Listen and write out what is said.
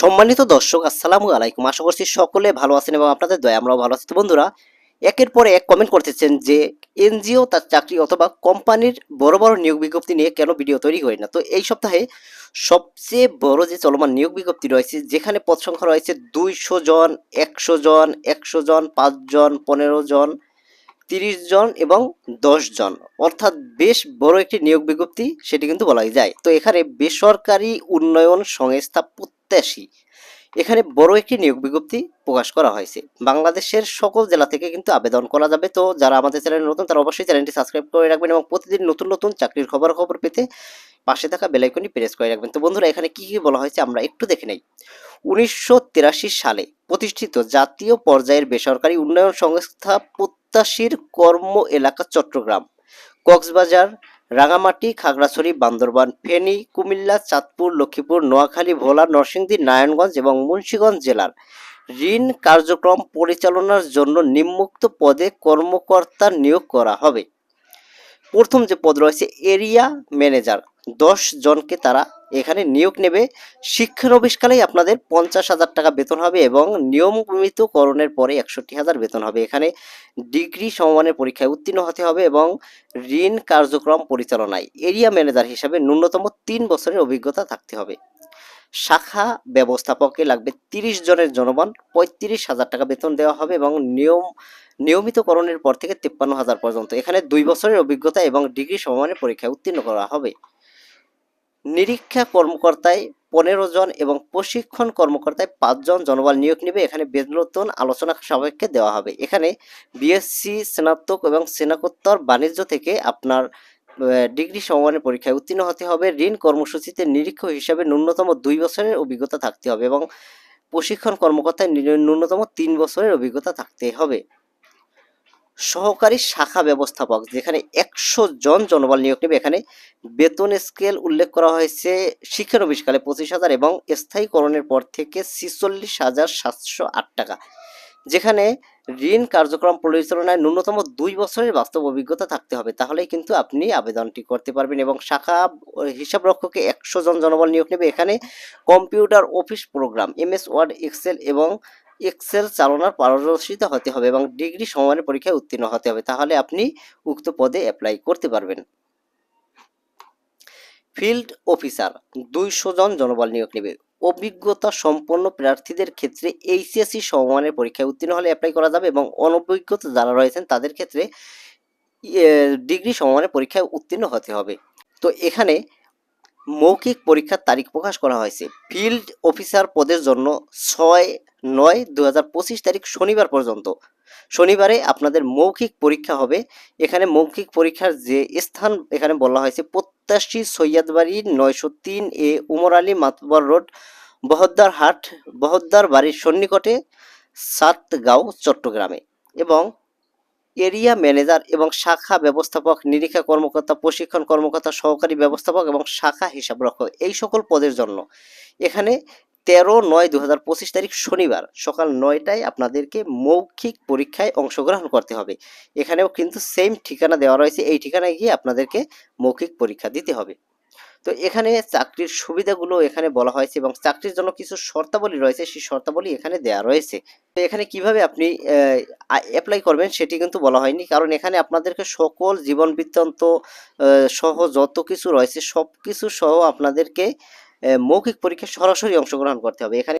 সম্মানিত দর্শক, আসসালামু আলাইকুম। আশা করছি সকলে ভালো আছেন এবং আপনাদের দয়া, আমরাও ভালো আছি। বন্ধুরা, একের পরে এক কমেন্ট করতেছেন যে, এনজিও তার চাকরি অথবা কোম্পানির বড় বড় নিয়োগ বিজ্ঞপ্তি নিয়ে কেন ভিডিও তৈরি হয় না? তো এই সপ্তাহে সবচেয়ে বড় যে চলমান নিয়োগ বিজ্ঞপ্তি রয়েছে, যেখানে পদ সংখ্যা রয়েছে দুইশো জন, একশো জন একশো জন পাঁচজন পনেরো জন, তিরিশ জন এবং দশ জন। অর্থাৎ বেশ বড় একটি নিয়োগ বিজ্ঞপ্তি, সেটি কিন্তু বলাই যায়। তো এখানে বেসরকারি উন্নয়ন সংস্থা প্রত্যাশী এখানে বড় একটি নিয়োগ বিজ্ঞপ্তি প্রকাশ করা হয়েছে। বাংলাদেশের সকল জেলা থেকে কিন্তু আবেদন করা যাবে। তো যারা আমাদের চ্যানেলে নতুন, তারা অবশ্যই চ্যানেলটি সাবস্ক্রাইব করে রাখবেন এবং প্রতিদিন নতুন নতুন চাকরির খবর খবর পেতে পাশে থাকা বেলাইকনটি প্রেস করে রাখবেন। তো বন্ধুরা, এখানে কি কি বলা হয়েছে আমরা একটু দেখে নেই। উনিশশো তিরাশি সালে প্রতিষ্ঠিত জাতীয় পর্যায়ের বেসরকারি উন্নয়ন সংস্থা প্রত্যাশীর কর্ম এলাকা চট্টগ্রাম, কক্সবাজার রাঙামাটি, খাগড়াছড়ি, বান্দরবান, ফেনী, কুমিল্লা, চাঁদপুর, লক্ষ্মীপুর, নোয়াখালী, ভোলা, নরসিংদী, নারায়ণগঞ্জ এবং মুন্সীগঞ্জ জেলার ঋণ কার্যক্রম পরিচালনার জন্য নিম্মুক্ত পদে কর্মকর্তা নিয়োগ করা হবে। প্রথম যে পদ রয়েছে, এরিয়া ম্যানেজার। দশ জনকে তারা এখানে নিয়োগ নেবে। শিক্ষানবিশকালেই আপনাদের পঞ্চাশ হাজার টাকা বেতন হবে এবং নিয়মিতকরণের পরে একষট্টি হাজার বেতন হবে। এখানে ডিগ্রি সমমানের পরীক্ষায় উত্তীর্ণ হতে হবে এবং ঋণ কার্যক্রম পরিচালনায় এরিয়া ম্যানেজার হিসাবে ন্যূনতম তিন বছরের অভিজ্ঞতা থাকতে হবে। শাখা ব্যবস্থাপকে লাগবে তিরিশ জনের জনবল, পঁয়ত্রিশ হাজার টাকা বেতন দেওয়া হবে এবং নিয়ম, নিয়মিতকরণের পর থেকে তিপ্পান্ন হাজার পর্যন্ত। এখানে দুই বছরের অভিজ্ঞতা এবং ডিগ্রি সমমানের পরীক্ষায় উত্তীর্ণ করা হবে। নিরীক্ষা কর্মকর্তায় পনেরো জন এবং প্রশিক্ষণ কর্মকর্তায় পাঁচজন জনবল নিয়োগ নেবে। এখানে বেতন আলোচনা সাপেক্ষে দেওয়া হবে। এখানে বিএসসি স্নাতক এবং স্নাতকোত্তর বাণিজ্য থেকে আপনার ডিগ্রি সমমানের পরীক্ষায় উত্তীর্ণ হতে হবে। ঋণ কর্মসূচিতে নিরীক্ষক হিসাবে ন্যূনতম দুই বছরের অভিজ্ঞতা থাকতে হবে এবং প্রশিক্ষণ কর্মকর্তায় ন্যূনতম তিন বছরের অভিজ্ঞতা থাকতে হবে। সহকারী শাখা ব্যবস্থাপক, যেখানে একশো জন জনবল নিয়োগ নেবে। এখানে বেতন স্কেল উল্লেখ করা হয়েছে শিক্ষানবিশকালে পঁচিশ হাজার এবং স্থায়ীকরণের পর থেকে ছিচল্লিশ হাজার সাতশো আট টাকা, যেখানে ঋণ কার্যক্রম পরিচালনায় ন্যূনতম দুই বছরের বাস্তব অভিজ্ঞতা থাকতে হবে। তাহলেই কিন্তু আপনি আবেদনটি করতে পারবেন এবং শাখা হিসাব রক্ষকে একশো জন জনবল নিয়োগ নেবে। এখানে computer office program, MS, Word, Excel এবং এক্সেল চালনার পারদর্শিতা হতে হবে এবং ডিগ্রি সমানের পরীক্ষায় উত্তীর্ণ হতে হবে। তাহলে আপনি উক্ত পদে অ্যাপ্লাই করতে পারবেন। ফিল্ড অফিসার দুইশো জন জনবল নিয়োগ নেবে। অভিজ্ঞতা সম্পন্ন প্রার্থীদের ক্ষেত্রে এইচএসসি সমমানের পরীক্ষায় উত্তীর্ণ হলে অ্যাপ্লাই করা যাবে এবং অনভিজ্ঞতা যারা রয়েছেন তাদের ক্ষেত্রে ডিগ্রি সমমানের পরীক্ষায় উত্তীর্ণ হতে হবে। তো এখানে মৌখিক পরীক্ষার তারিখ প্রকাশ করা হয়েছে। ফিল্ড অফিসার পদের জন্য ছয় নয় দু তারিখ শনিবার পর্যন্ত। শনিবারে আপনাদের মৌখিক পরীক্ষা হবে। এখানে মৌখিক পরীক্ষার যে স্থান, এখানে বলা হয়েছে প্রত্যাশী সৈয়দবাড়ি নয়শো তিন এ উমর আলী মাতবর রোড, বহদ্দার হাট, বহদ্দার বাড়ির সন্নিকটে, সাতগাঁও, চট্টগ্রামে। এবং এরিয়া ম্যানেজার এবং শাখা ব্যবস্থাপক, নিরীক্ষা কর্মকর্তা, প্রশিক্ষণ কর্মকর্তা, সহকারী ব্যবস্থাপক এবং শাখা হিসাব হিসাবরক্ষক এই সকল পদের জন্য। এখানে তেরো নয় দু হাজার পঁচিশ তারিখ শনিবার সকাল নয়টায় আপনাদেরকে মৌখিক পরীক্ষায় অংশগ্রহণ করতে হবে। এখানেও কিন্তু সেম ঠিকানা দেওয়া রয়েছে। এই ঠিকানায় গিয়ে আপনাদেরকে মৌখিক পরীক্ষা দিতে হবে। তো এখানে চাকরির সুবিধাগুলো এখানে বলা হয়েছে এবং চাকরির জন্য কিছু শর্তাবলী রয়েছে, সেই শর্তাবলী এখানে দেয়া রয়েছে। তো এখানে কীভাবে আপনি অ্যাপ্লাই করবেন সেটি কিন্তু বলা হয়নি। কারণ এখানে আপনাদেরকে সকল জীবন বৃত্তান্ত সহ যত কিছু রয়েছে সব কিছু সহ আপনাদেরকে মৌখিক পরীক্ষায় সরাসরি অংশগ্রহণ করতে হবে। এখানে